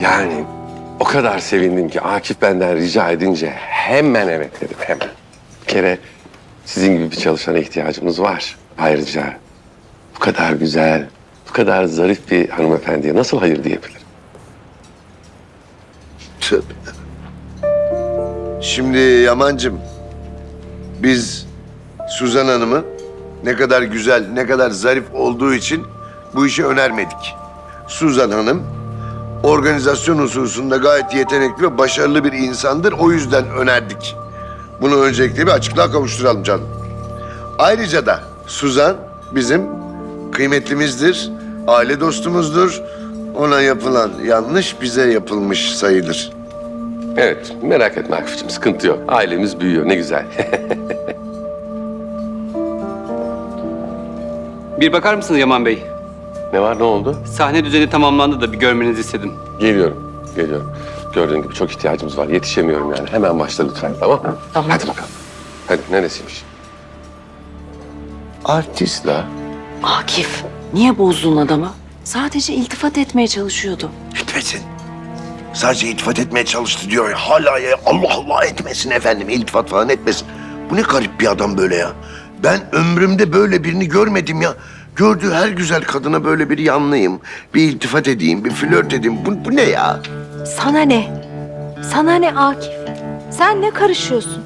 Yani o kadar sevindim ki Akif benden rica edince hemen evet dedim hemen. Bir kere sizin gibi bir çalışana ihtiyacımız var. Ayrıca bu kadar güzel, bu kadar zarif bir hanımefendiye nasıl hayır diyebilirim? Tövbe. Şimdi Yamancım, biz Suzan Hanım'ı ne kadar güzel, ne kadar zarif olduğu için bu işi önermedik. Suzan Hanım organizasyon hususunda gayet yetenekli ve başarılı bir insandır. O yüzden önerdik. Bunu öncelikle bir açıklığa kavuşturalım canım. Ayrıca da Suzan bizim kıymetlimizdir, aile dostumuzdur. Ona yapılan yanlış bize yapılmış sayılır. Evet, merak etme Akif'ciğim, sıkıntı yok. Ailemiz büyüyor, ne güzel. Bir bakar mısınız Yaman Bey? Ne var, ne oldu? Sahne düzeni tamamlandı da bir görmenizi istedim. Geliyorum, geliyorum. Gördüğün gibi çok ihtiyacımız var. Yetişemiyorum yani. Hemen başla lütfen, tamam mı? Tamam. Hadi bakalım. Hadi, neresiymiş? Artist la. Akif, niye bozdun adamı? Sadece iltifat etmeye çalışıyordu. Etmesin. Sadece iltifat etmeye çalıştı diyor. Hala ya Allah Allah etmesin efendim. İltifat falan etmesin. Bu ne garip bir adam böyle ya. Ben ömrümde böyle birini görmedim ya. Gördüğü her güzel kadına böyle bir yanlıyım. Bir iltifat edeyim, bir flört edeyim. Bu, bu ne ya? Sana ne? Sana ne Akif? Sen ne karışıyorsun?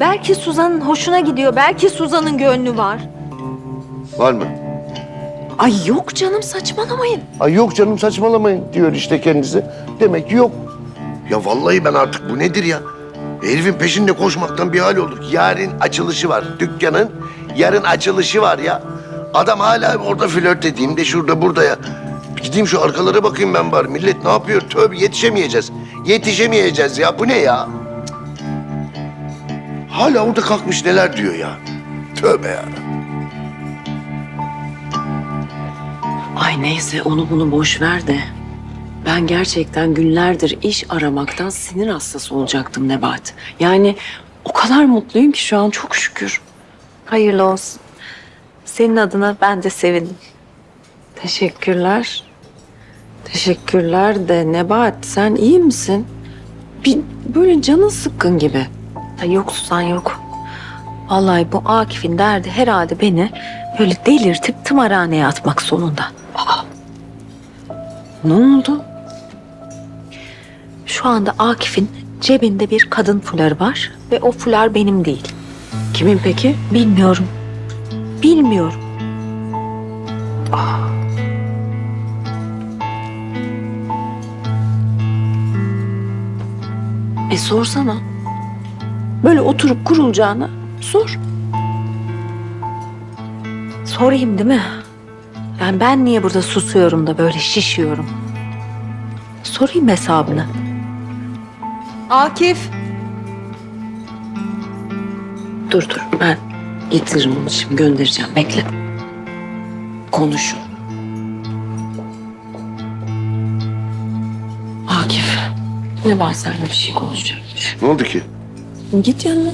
Belki Suzan'ın hoşuna gidiyor, belki Suzan'ın gönlü var. Var mı? Ay yok canım saçmalamayın. Ay yok canım saçmalamayın diyor işte kendisi. Demek ki yok. Ya vallahi ben artık bu nedir ya? Herifin peşinde koşmaktan bir hal olduk. Yarın açılışı var dükkanın. Yarın açılışı var ya. Adam hala orada flört edeyim de şurada burada ya. Gideyim şu arkalara bakayım ben bari. Millet ne yapıyor? Tövbe yetişemeyeceğiz. Yetişemeyeceğiz ya. Bu ne ya? Hala orada kalkmış neler diyor ya. Tövbe ya. Ay neyse onu bunu boş ver de. Ben gerçekten günlerdir iş aramaktan sinir hastası olacaktım Nebat. Yani o kadar mutluyum ki şu an çok şükür. Hayırlı olsun. Senin adına ben de sevindim. Teşekkürler. Teşekkürler de Nebat sen iyi misin? Bir böyle canın sıkkın gibi. Ha, yok Suzan yok. Vallahi bu Akif'in derdi herhalde beni böyle delirtip tımarhaneye atmak sonunda. Ne oldu? Şu anda Akif'in cebinde bir kadın fuları var ve o fular benim değil. Kimin peki? Bilmiyorum. Bilmiyorum. E sorsana. Böyle oturup kurulacağına sor. Sorayım değil mi? Yani ben niye burada susuyorum da böyle şişiyorum? Sorayım hesabını. Akif. Dur dur ben getiririm onu şimdi göndereceğim. Bekle. Konuşun. Akif. Ne var seninle bir şey konuşacağım. Ne oldu ki? Git yanına.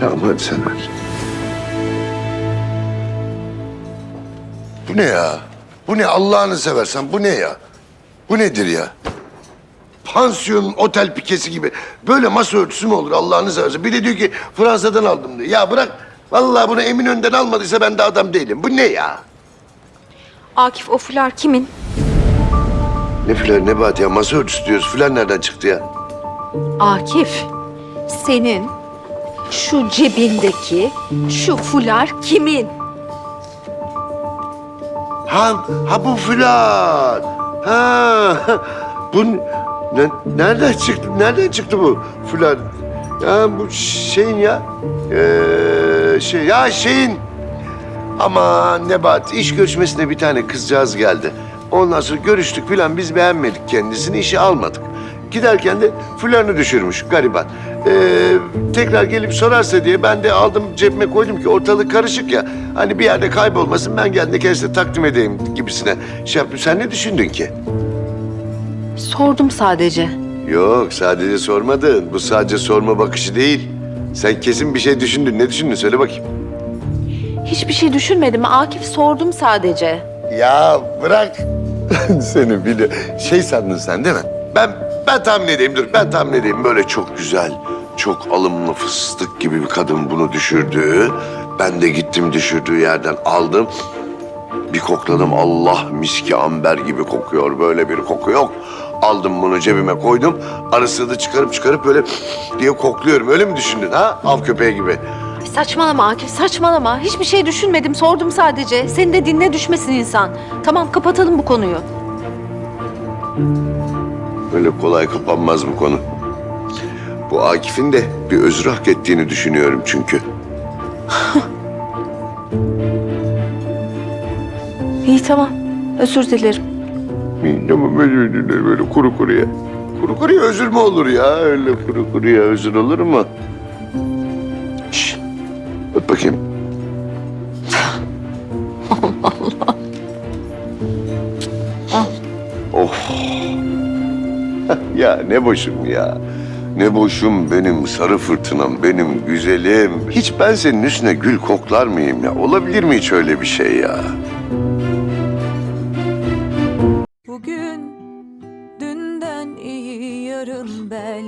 Tamam hadi sen ver. Bu ne ya? Bu ne Allah'ını seversen bu ne ya? Bu nedir ya? Pansiyonun otel pikesi gibi. Böyle masa örtüsü mü olur Allah'ını seversen? Bir de diyor ki Fransa'dan aldım diyor. Ya bırak. Vallahi bunu Eminönü'nden almadıysa ben de adam değilim. Bu ne ya? Akif o fular kimin? Ne filan ne bat ya? Masa örtüsü diyoruz. Filan nereden çıktı ya? Akif. Senin şu cebindeki şu fular kimin? Ha, ha bu filan. Ha, bu ne, nereden çıktı? Nereden çıktı bu filan? Ya bu şeyin ya, ee, şey ya şeyin. Ama Nebat iş görüşmesine bir tane kızcağız geldi. Ondan sonra görüştük filan biz beğenmedik kendisini işe almadık. Giderken de fularını düşürmüş gariban. Ee, tekrar gelip sorarsa diye ben de aldım cebime koydum ki ortalık karışık ya. Hani bir yerde kaybolmasın ben geldiğinde kendisine takdim edeyim gibisine. Şey yaptım. Sen ne düşündün ki? Sordum sadece. Yok sadece sormadın. Bu sadece sorma bakışı değil. Sen kesin bir şey düşündün. Ne düşündün? Söyle bakayım. Hiçbir şey düşünmedim. Akif sordum sadece. Ya bırak. Seni bile şey sandın sen değil mi? Ben ben tahmin edeyim dur ben tahmin edeyim böyle çok güzel çok alımlı fıstık gibi bir kadın bunu düşürdü. Ben de gittim düşürdüğü yerden aldım. Bir kokladım Allah miski amber gibi kokuyor böyle bir koku yok. Aldım bunu cebime koydum. Arasını da çıkarıp çıkarıp böyle diye kokluyorum. Öyle mi düşündün ha? Av köpeği gibi. Ay Saçmalama Akif saçmalama. Hiçbir şey düşünmedim sordum sadece. Senin de dinle düşmesin insan. Tamam kapatalım bu konuyu. Öyle kolay kapanmaz bu konu. Bu Akif'in de bir özür hak ettiğini düşünüyorum çünkü. İyi tamam özür dilerim. Tamam özür dilerim böyle kuru kuruya. Kuru kuruya özür mü olur ya? Öyle kuru kuruya özür olur mu? Şşş. Öp bakayım. Oh. ya ne boşum ya. Ne boşum benim sarı fırtınam, benim güzelim. Hiç ben senin üstüne gül koklar mıyım ya? Olabilir mi hiç öyle bir şey ya?